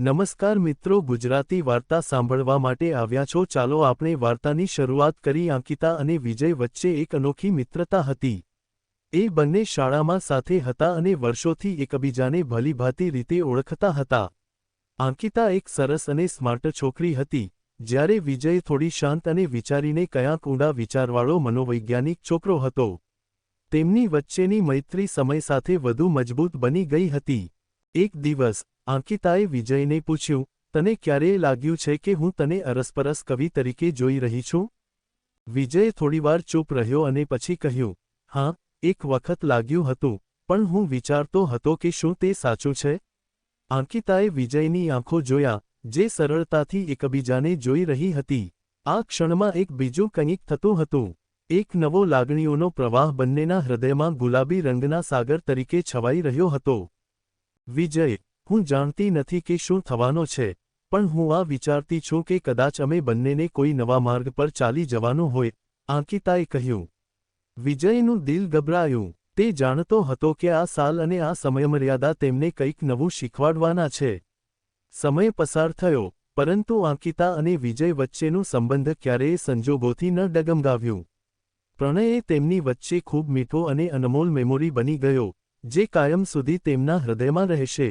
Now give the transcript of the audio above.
નમસ્કાર મિત્રો, ગુજરાતી વાર્તા સાંભળવા માટે આવ્યા છો. ચાલો આપણે વાર્તાની શરૂઆત કરી. અંકિતા અને વિજય વચ્ચે એક અનોખી મિત્રતા હતી. એ બંને શાળામાં સાથે હતા અને વર્ષોથી એકબીજાને ભલીભાતી રીતે ઓળખતા હતા. અંકિતા એક સરસ અને સ્માર્ટ છોકરી હતી. જ્યારે વિજય થોડી શાંત અને વિચારીને કયાંક ઊંડા વિચારવાળો મનોવૈજ્ઞાનિક છોકરો હતો. તેમની વચ્ચેની મૈત્રી સમય સાથે વધુ મજબૂત બની ગઈ હતી. એક દિવસ અંકિતાએ વિજયને પૂછ્યું, તને ક્યારેય લાગ્યું છે કે હું તને અરસપરસ કવિ તરીકે જોઈ રહી છું? વિજયે થોડીવાર ચૂપ રહ્યો અને પછી કહ્યું, હા, એક વખત લાગ્યું હતું, પણ હું વિચારતો હતો કે શું તે સાચું છે? અંકિતાએ વિજયની આંખો જોયા, જે સરળતાથી એકબીજાને જોઈ રહી હતી. આ ક્ષણમાં એક બીજું કંઈક થતું હતું. એક નવો લાગણીઓનો પ્રવાહ બંનેના હૃદયમાં ગુલાબી રંગના સાગર તરીકે છવાઈ રહ્યો હતો. વિજય હું જાણતી નથી કે શું થવાનો છે, પણ હું આ વિચારતી છું કે કદાચ અમે બંનેને કોઈ નવા માર્ગ પર ચાલી જવાનું હોય, આંકિતાએ કહ્યું. વિજયનું દિલ ગભરાયું. તે જાણતો હતો કે આ સાલ અને આ સમયમર્યાદા તેમને કંઈક નવું શીખવાડવાના છે. સમય પસાર થયો, પરંતુ આંકિતા અને વિજય વચ્ચેનું સંબંધ ક્યારેય સંજોગોથી ન ડગમગાવ્યું. પ્રણયે તેમની વચ્ચે ખૂબ મીઠો અને અનમોલ મેમોરી બની ગયો, જે કાયમ સુધી તેમના હૃદયમાં રહેશે.